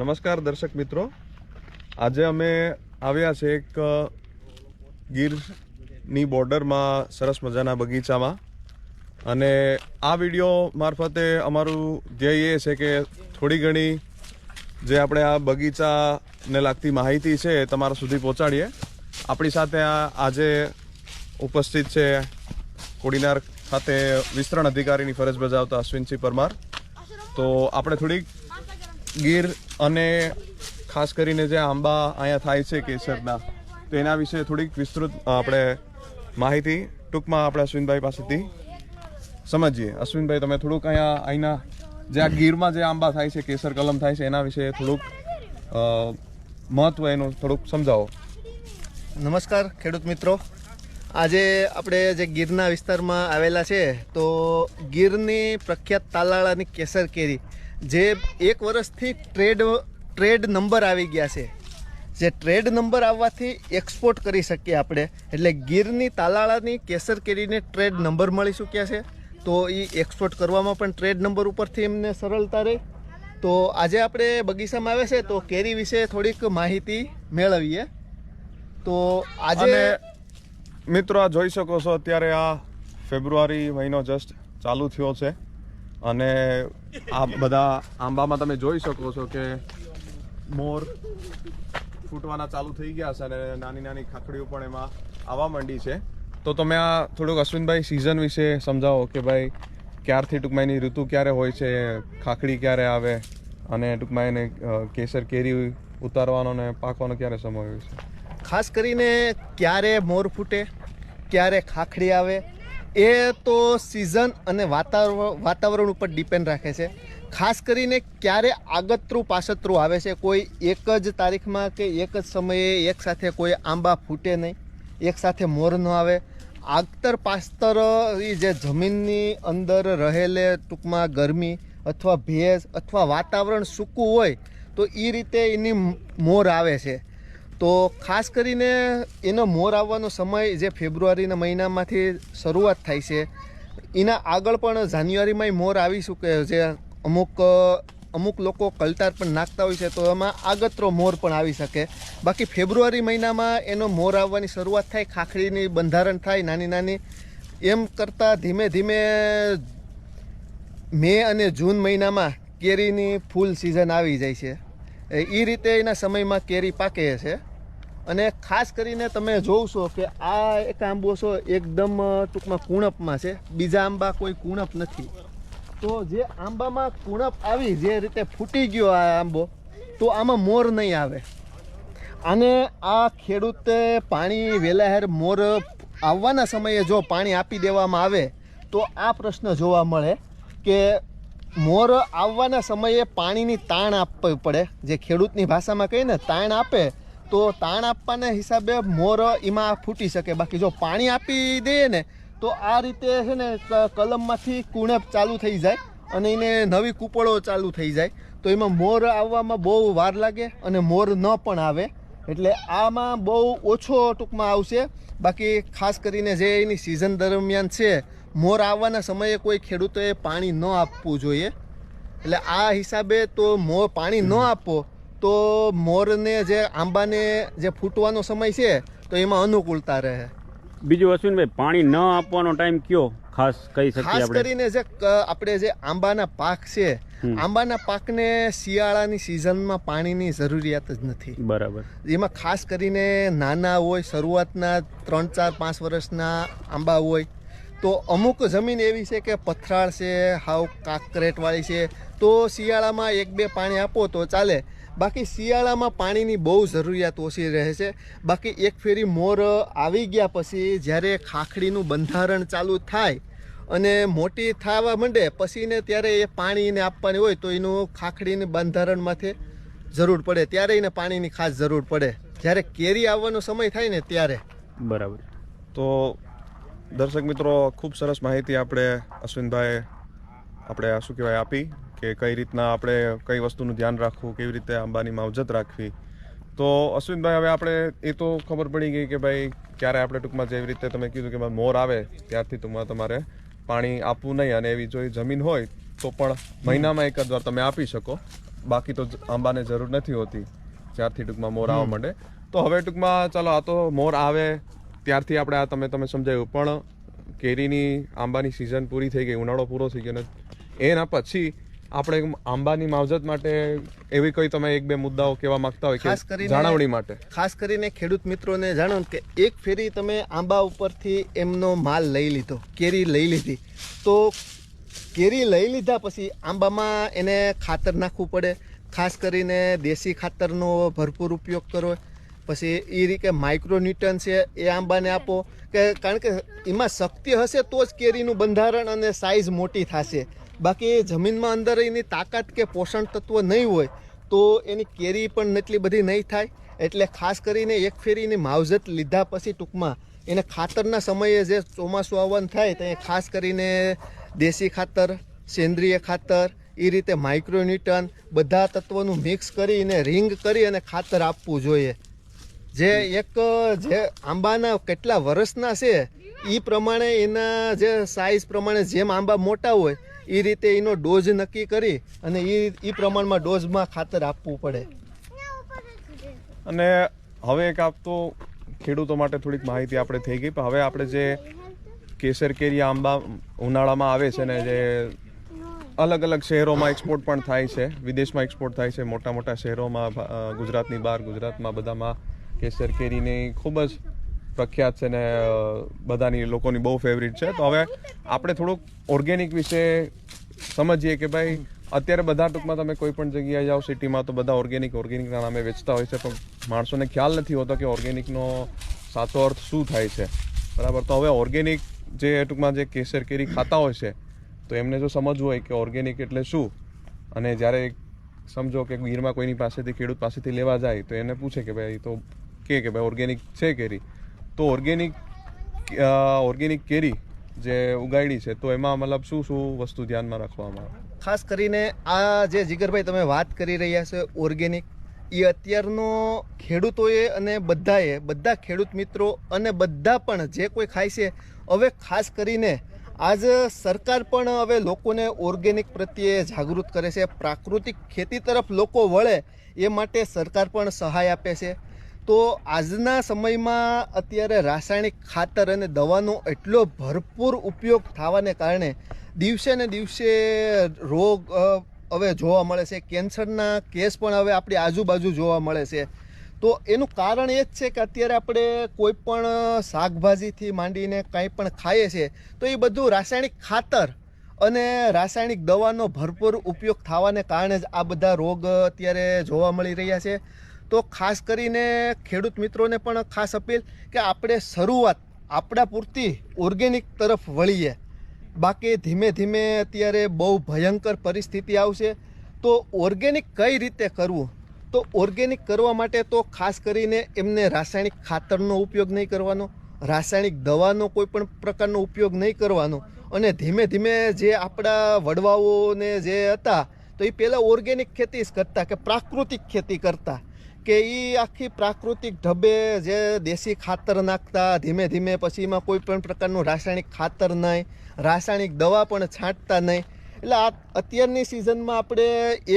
નમસ્કાર દર્શક મિત્રો. આજે અમે આવ્યા છે એક ગીરની બોર્ડરમાં સરસ મજાના બગીચામાં. અને આ વીડિયો મારફતે અમારું ધ્યેય એ છે કે થોડી ઘણી જે આપણે આ બગીચાને લાગતી માહિતી છે એ તમારા સુધી પહોંચાડીએ. આપણી સાથે આ આજે ઉપસ્થિત છે કોડીનાર ખાતે વિસ્તરણ અધિકારીની ફરજ બજાવતા અશ્વિનસિંહ પરમાર. તો આપણે થોડીક ગીર અને ખાસ કરીને જે આંબા અહીંયા થાય છે કેસરના, તો એના વિશે થોડીક વિસ્તૃત આપણે માહિતી ટૂંકમાં આપણે અશ્વિનભાઈ પાસેથી સમજીએ. અશ્વિનભાઈ, તમે થોડુંક અહીંયા અહીંના જે આ ગીરમાં જે આંબા થાય છે, કેસર કલમ થાય છે, એના વિશે થોડુંક મહત્વ એનું થોડુંક સમજાવો. નમસ્કાર, ખેડૂત મિત્રો. આજે આપણે જે ગીરના વિસ્તારમાં આવેલા છે, તો ગીરની પ્રખ્યાત તાલાળાની કેસર કેરી જે એક વર્ષથી ટ્રેડ ટ્રેડ નંબર આવી ગયા છે. જે ટ્રેડ નંબર આવવાથી એક્સપોર્ટ કરી શકીએ આપણે. એટલે ગીરની, તાલાળાની, કેસર કેરીને ટ્રેડ નંબર મળી ચૂક્યા છે. તો એ એક્સપોર્ટ કરવામાં પણ ટ્રેડ નંબર ઉપરથી એમને સરળતા રહી. તો આજે આપણે બગીચામાં આવે છે, તો કેરી વિશે થોડીક માહિતી મેળવીએ. તો આજે મિત્રો આ જોઈ શકો છો, અત્યારે આ ફેબ્રુઆરી મહિનો જસ્ટ ચાલુ થયો છે. અને આ બધા આંબામાં તમે જોઈ શકો છો કે મોર ફૂટવાના ચાલુ થઈ ગયા છે અને નાની નાની ખાખડીઓ પણ એમાં આવવા માંડી છે. તો તમે આ થોડુંક અશ્વિનભાઈ સિઝન વિશે સમજાવો કે ભાઈ ક્યારથી ટૂંકમાં એની ઋતુ ક્યારે હોય છે, ખાખડી ક્યારે આવે અને ટૂંકમાં એને કેસર કેરી ઉતારવાનો ને પાકવાનો ક્યારે સમય હોય છે? ખાસ કરીને ક્યારે મોર ફૂટે, ક્યારે ખાખડી આવે એ તો સિઝન અને વાતાવરણ વાતાવરણ ઉપર ડિપેન્ડ રાખે છે. ખાસ કરીને ક્યારે આગતરું પાછતરું આવે છે, કોઈ એક જ તારીખમાં કે એક જ સમયે એક સાથે કોઈ આંબા ફૂટે નહીં, એક સાથે મોર ન આવે. આગતર પાસ્તર એ જે જમીનની અંદર રહેલે ટૂંકમાં ગરમી અથવા ભેજ અથવા વાતાવરણ સૂકું હોય, તો એ રીતે એની મોર આવે છે. તો ખાસ કરીને એનો મોર આવવાનો સમય જે ફેબ્રુઆરીના મહિનામાંથી શરૂઆત થાય છે, એના આગળ પણ જાન્યુઆરીમાંય મોર આવી શકે છે અમુક અમુક લોકો કલટાર પણ નાખતા હોય છે, તો એમાં આગતરો મોર પણ આવી શકે. બાકી ફેબ્રુઆરી મહિનામાં એનો મોર આવવાની શરૂઆત થાય, ખાખડીની બંધારણ થાય, નાની નાની, એમ કરતાં ધીમે ધીમે મે અને જૂન મહિનામાં કેરીની ફૂલ સિઝન આવી જાય છે. એ રીતે એના સમયમાં કેરી પાકે છે. અને ખાસ કરીને તમે જોવશો કે આ એક આંબો છો એકદમ ટૂંકમાં કુણપમાં છે. બીજા આંબા કોઈ કુણપ નથી. તો જે આંબામાં કુણપ આવી, જે રીતે ફૂટી ગયો આ આંબો, તો આમાં મોર નહીં આવે. અને આ ખેડૂતે પાણી વેલાહેર મોર આવવાના સમયે જો પાણી આપી દેવામાં આવે, તો આ પ્રશ્ન જોવા મળે કે મોર આવવાના સમયે પાણીની તાણ આપવી પડે. જે ખેડૂતની ભાષામાં કહીને તાણ આપે, તો તાણ આપવાના હિસાબે મોર એમાં ફૂટી શકે. બાકી જો પાણી આપી દઈએ ને, તો આ રીતે છે ને કલમમાંથી કુણપ ચાલુ થઈ જાય અને એને નવી કૂપળો ચાલુ થઈ જાય. તો એમાં મોર આવવામાં બહુ વાર લાગે અને મોર ન પણ આવે. એટલે આમાં બહુ ઓછો ટૂંકમાં આવશે. બાકી ખાસ કરીને જે એની સિઝન દરમિયાન છે મોર આવવાના સમયે કોઈ ખેડૂતોએ પાણી ન આપવું જોઈએ. એટલે આ હિસાબે તો મોર પાણી ન આપો તો મોરને જે આંબાને જે ફૂટવાનો સમય છે તો એમાં અનુકૂળતા રહે. બીજું અશ્વિનભાઈ પાણી ન આપવાનો ટાઈમ કયો? ખાસ કહી શકીએ ખાસ કરીને જે આપણે જે આંબાના પાક છે આંબાના પાકને શિયાળાની સિઝનમાં પાણીની જરૂરિયાત જ નથી. બરાબર. એમાં ખાસ કરીને નાના હોય શરૂઆતના ત્રણ ચાર પાંચ વર્ષના આંબા હોય તો અમુક જમીન એવી છે કે પથરાળ છે, હાવ કાંકરેટવાળી છે. તો શિયાળામાં એક બે પાણી આપો તો ચાલે. બાકી શિયાળામાં પાણીની બહુ જરૂરિયાત ઓછી રહે છે. બાકી એક ફેરી મોર આવી ગયા પછી જ્યારે ખાખડીનું બંધારણ ચાલુ થાય અને મોટી થવા માંડે પછી ને ત્યારે એ પાણીને આપવાની હોય તો એનું ખાખડીને બંધારણમાંથી જરૂર પડે. ત્યારે એને પાણીની ખાસ જરૂર પડે. જ્યારે કેરી આવવાનો સમય થાય ને ત્યારે. બરાબર. તો દર્શક મિત્રો ખૂબ સરસ માહિતી આપણે અશ્વિનભાઈ આપણે આ શું કહેવાય આપી કે કઈ રીતના આપણે કઈ વસ્તુનું ધ્યાન રાખવું કેવી રીતે આંબાની માવજત રાખવી. તો અશ્વિનભાઈ હવે આપણે એ તો ખબર પડી ગઈ કે ભાઈ ક્યારે આપણે ટૂંકમાં જેવી રીતે તમે કીધું કે મોર આવે ત્યારથી ટૂંકમાં તમારે પાણી આપવું નહીં અને એવી જો જમીન હોય તો પણ મહિનામાં એક જ વાર તમે આપી શકો. બાકી તો આંબાને જરૂર નથી હોતી જ્યારથી ટૂંકમાં મોર આવવા માંડે. તો હવે ટૂંકમાં ચાલો આ તો મોર આવે ત્યારથી આપણે આ તમે તમે સમજાયું પણ કેરીની આંબાની સિઝન પૂરી થઈ ગઈ ઉનાળો પૂરો થઈ ગયો ને એના પછી આપણે આંબાની માવજત માટે એવી કોઈ તમે એક બે મુદ્દાઓ કહેવા માંગતા હોય ખાસ કરીને- જાળવણી માટે. ખાસ કરીને ખેડૂત મિત્રોને જાણો કે એક ફેરી તમે આંબા ઉપરથી એમનો માલ લઈ લીધો કેરી લઈ લીધી. તો કેરી લઈ લીધા પછી આંબામાં એને ખાતર નાખવું પડે. ખાસ કરીને દેશી ખાતરનો ભરપૂર ઉપયોગ કરો પછી એ રીતે માઇક્રોન્યુટન છે, એ આંબાને આપો. કે કારણ કે એમાં શક્તિ હશે તો જ કેરીનું બંધારણ અને સાઇઝ મોટી થશે. બાકી જમીનમાં અંદર એની તાકાત કે પોષણ તત્વ નહીં હોય, તો એની કેરી પણ એટલી બધી નહીં થાય. એટલે ખાસ કરીને એક ફેરીની માવજત લીધા પછી ટૂંકમાં એને ખાતરના સમયે જે ચોમાસું આવવાનું થાય, તો એ ખાસ કરીને દેશી ખાતર, સેન્દ્રિય ખાતર એ રીતે માઇક્રોન્યુટન બધા તત્વોનું મિક્સ કરીને રિંગ કરી અને ખાતર આપવું જોઈએ. જે એક, જે આંબાના કેટલા વર્ષના છે એ પ્રમાણે એના જે સાઈઝ પ્રમાણે જેમ આંબા મોટા હોય એ રીતે એનો ડોઝ નક્કી કરી અને એ એ પ્રમાણમાં ડોઝમાં ખાતર આપવું પડે. અને હવે એક આપ તો ખેડૂતો માટે થોડીક માહિતી આપણે થઈ ગઈ, પણ હવે આપણે જે કેસર કેરી આંબા ઉનાળામાં આવે છે ને જે અલગ અલગ શહેરોમાં એક્સપોર્ટ પણ થાય છે, વિદેશમાં એક્સપોર્ટ થાય છે, મોટા મોટા શહેરોમાં ગુજરાતની બહાર ગુજરાતમાં બધામાં કેસર કેરીની ખૂબ જ પ્રખ્યાત છે ને બધાની લોકોની બહુ ફેવરિટ છે. તો હવે આપણે થોડુંક ઓર્ગેનિક વિશે સમજીએ કે ભાઈ, અત્યારે બધા ટૂંકમાં તમે કોઈ પણ જગ્યાએ જાઓ, સિટીમાં તો બધા ઓર્ગેનિક ઓર્ગેનિકના નામે વેચતા હોય છે, પણ માણસોને ખ્યાલ નથી હોતો કે ઓર્ગેનિકનો સાચો અર્થ શું થાય છે. બરાબર? તો હવે ઓર્ગેનિક જે ટૂંકમાં જે કેસર કેરી ખાતા હોય છે, તો એમને જો સમજવું હોય કે ઓર્ગેનિક એટલે શું, અને જ્યારે સમજો કે ગીરમાં કોઈની પાસેથી ખેડૂત પાસેથી લેવા જાય, તો એને પૂછે કે ભાઈ તો કે કે ભાઈ ઓર્ગેનિક છે કેરી. તો ઓર્ગેનિક ઓર્ગેનિક કેરી જે ઉગાડી છે, તો એમાં મતલબ શું શું વસ્તુ ધ્યાનમાં રાખવામાં આવે? ખાસ કરીને આ જે જીગરભાઈ તમે વાત કરી રહ્યા છો ઓર્ગેનિક એ અત્યારનો ખેડૂતોએ અને બધાએ, બધા ખેડૂત મિત્રો અને બધા પણ જે કોઈ ખાય છે, હવે ખાસ કરીને આજ સરકાર પણ હવે લોકોને ઓર્ગેનિક પ્રત્યે જાગૃત કરે છે. પ્રાકૃતિક ખેતી તરફ લોકો વળે, એ માટે સરકાર પણ સહાય આપે છે. તો આજના સમયમાં અત્યારે રાસાયણિક ખાતર અને દવાનો એટલો ભરપૂર ઉપયોગ થવાને કારણે દિવસે ને દિવસે રોગ હવે જોવા મળે છે. કેન્સરના કેસ પણ હવે આપણી આજુબાજુ જોવા મળે છે. તો એનું કારણ એ જ છે કે અત્યારે આપણે કોઈ પણ શાકભાજીથી માંડીને કાંઈ પણ ખાઈએ છીએ તો એ બધું રાસાયણિક ખાતર અને રાસાયણિક દવાનો ભરપૂર ઉપયોગ થવાને કારણે જ આ બધા રોગ અત્યારે જોવા મળી રહ્યા છે. તો ખાસ કરીને ખેડૂત મિત્રોને પણ ખાસ અપીલ કે આપણે શરૂઆત આપણા પૂરતી ઓર્ગેનિક તરફ વળીએ. બાકી ધીમે ધીમે અત્યારે બહુ ભયંકર પરિસ્થિતિ આવશે. તો ઓર્ગેનિક કઈ રીતે કરવું? તો ઓર્ગેનિક કરવા માટે તો ખાસ કરીને એમને રાસાયણિક ખાતરનો ઉપયોગ નહીં કરવાનો, રાસાયણિક દવાનો કોઈ પણ પ્રકારનો ઉપયોગ નહીં કરવાનો. અને ધીમે ધીમે જે આપણા વડવાઓને જે હતા, તો એ પહેલાં ઓર્ગેનિક ખેતી જ કરતા કે પ્રાકૃતિક ખેતી કરતા. કે એ આખી પ્રાકૃતિક ઢબે જે દેશી ખાતર નાખતા, ધીમે ધીમે પછી એમાં કોઈ પણ પ્રકારનું રાસાયણિક ખાતર નહીં, રાસાયણિક દવા પણ છાંટતા નહીં. એટલે આ અત્યારની સિઝનમાં આપણે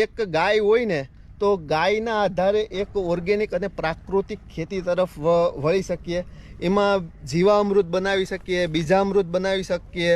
એક ગાય હોય ને, તો ગાયના આધારે એક ઓર્ગેનિક અને પ્રાકૃતિક ખેતી તરફ વળી શકીએ. એમાં જીવામૃત બનાવી શકીએ, બીજામૃત બનાવી શકીએ.